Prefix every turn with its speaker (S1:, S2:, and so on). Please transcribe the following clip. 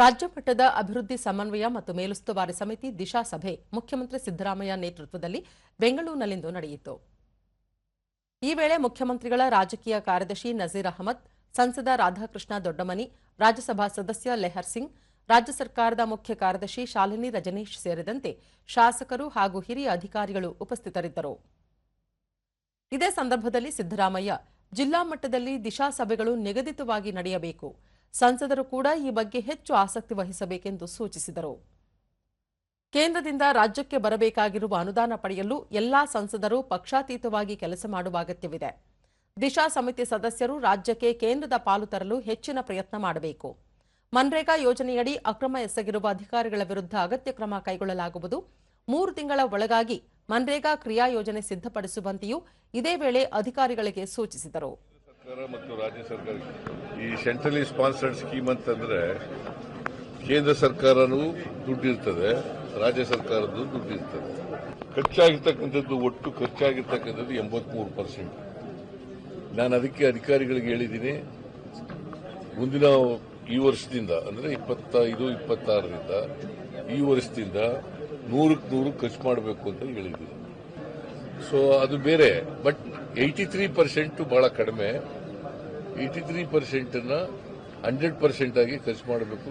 S1: ರಾಜ್ಯ ಮಟ್ಟದ ಅಭಿವೃದ್ಧಿ ಸಮನ್ವಯ ಮತ್ತು ಮೇಲುಸ್ತುವಾರಿ ಸಮಿತಿ ದಿಶಾ ಸಭೆ ಮುಖ್ಯಮಂತ್ರಿ ಸಿದ್ದರಾಮಯ್ಯ ನೇತೃತ್ವದಲ್ಲಿ ಬೆಂಗಳೂರಿನಲ್ಲಿಂದು ನಡೆಯಿತು ಈ ವೇಳೆ ಮುಖ್ಯಮಂತ್ರಿಗಳ ರಾಜಕೀಯ ಕಾರ್ಯದರ್ಶಿ ನಜೀರ್ ಅಹಮದ್ ಸಂಸದ ರಾಧಾಕೃಷ್ಣ ದೊಡ್ಡಮನಿ ರಾಜ್ಯಸಭಾ ಸದಸ್ಯ ಲೆಹರ್ ಸಿಂಗ್ ರಾಜ್ಯ ಸರ್ಕಾರದ ಮುಖ್ಯ ಕಾರ್ಯದರ್ಶಿ ಶಾಲಿನಿ ರಜನೀಶ್ ಸೇರಿದಂತೆ ಶಾಸಕರು ಹಾಗೂ ಹಿರಿಯ ಅಧಿಕಾರಿಗಳು ಉಪಸ್ಥಿತರಿದ್ದರು ಇದೇ ಸಂದರ್ಭದಲ್ಲಿ ಸಿದ್ದರಾಮಯ್ಯ ಜಿಲ್ಲಾ ಮಟ್ಟದಲ್ಲಿ ದಿಶಾ ಸಭೆಗಳು ನಿಗದಿತವಾಗಿ ನಡೆಯಬೇಕು ಸಂಸದರು ಕೂಡ ಈ ಬಗ್ಗೆ ಹೆಚ್ಚು ಆಸಕ್ತಿ ವಹಿಸಬೇಕೆಂದು ಸೂಚಿಸಿದರು ಕೇಂದ್ರದಿಂದ ರಾಜ್ಯಕ್ಕೆ ಬರಬೇಕಾಗಿರುವ ಅನುದಾನ ಪಡೆಯಲು ಎಲ್ಲಾ ಸಂಸದರು ಪಕ್ಷಾತೀತವಾಗಿ ಕೆಲಸ ಮಾಡುವ ಅಗತ್ಯವಿದೆ ದಿಶಾ ಸಮಿತಿ ಸದಸ್ಯರು ರಾಜ್ಯಕ್ಕೆ ಕೇಂದ್ರದ ಪಾಲು ತರಲು ಹೆಚ್ಚಿನ ಪ್ರಯತ್ನ ಮಾಡಬೇಕು ಮನ್ರೇಗಾ ಯೋಜನೆಯಡಿ ಅಕ್ರಮ ಎಸಗಿರುವ ಅಧಿಕಾರಿಗಳ ವಿರುದ್ಧ ಅಗತ್ಯ ಕ್ರಮ ಕೈಗೊಳ್ಳಲಾಗುವುದು ಮೂರು ತಿಂಗಳ ಒಳಗಾಗಿ ಮನ್ರೇಗಾ ಕ್ರಿಯಾ ಯೋಜನೆ ಸಿದ್ಧಪಡಿಸುವಂತೆಯೂ ಇದೇ ವೇಳೆ ಅಧಿಕಾರಿಗಳಿಗೆ ಸೂಚಿಸಿದರು ಸರ್ಕಾರ ಮತ್ತು
S2: ರಾಜ್ಯ ಸರ್ಕಾರ ಈ ಸೆಂಟ್ರಲಿ ಸ್ಪಾನ್ಸರ್ಡ್ ಸ್ಕೀಮ್ ಅಂತಂದ್ರೆ ಕೇಂದ್ರ ಸರ್ಕಾರನೂ ದುಡ್ಡಿರ್ತದೆ ರಾಜ್ಯ ದುಡ್ಡು ಇರ್ತದೆ ಖರ್ಚಾಗಿರ್ತಕ್ಕಂಥದ್ದು ಒಟ್ಟು ಖರ್ಚಾಗಿರ್ತಕ್ಕಂಥದ್ದು ಎಂಬತ್ಮೂರು ಪರ್ಸೆಂಟ್ ನಾನು ಅದಕ್ಕೆ ಅಧಿಕಾರಿಗಳಿಗೆ ಹೇಳಿದ್ದೀನಿ ಮುಂದಿನ ಈ ವರ್ಷದಿಂದ ಅಂದರೆ ಇಪ್ಪತ್ತೈದು ಇಪ್ಪತ್ತಾರರಿಂದ ಈ ವರ್ಷದಿಂದ ನೂರಕ್ಕೆ ನೂರು ಖರ್ಚು ಮಾಡಬೇಕು ಅಂತ ಹೇಳಿದ್ದೀನಿ ಸೊ ಅದು ಬೇರೆ ಬಟ್ ಏಯ್ಟಿ ತ್ರೀ ಪರ್ಸೆಂಟ್ ಬಹಳ ಕಡಿಮೆ ಏಯ್ಟಿ ತ್ರೀ ಪರ್ಸೆಂಟನ್ನು ಹಂಡ್ರೆಡ್ ಪರ್ಸೆಂಟ್ ಆಗಿ ಖರ್ಚು ಮಾಡಬೇಕು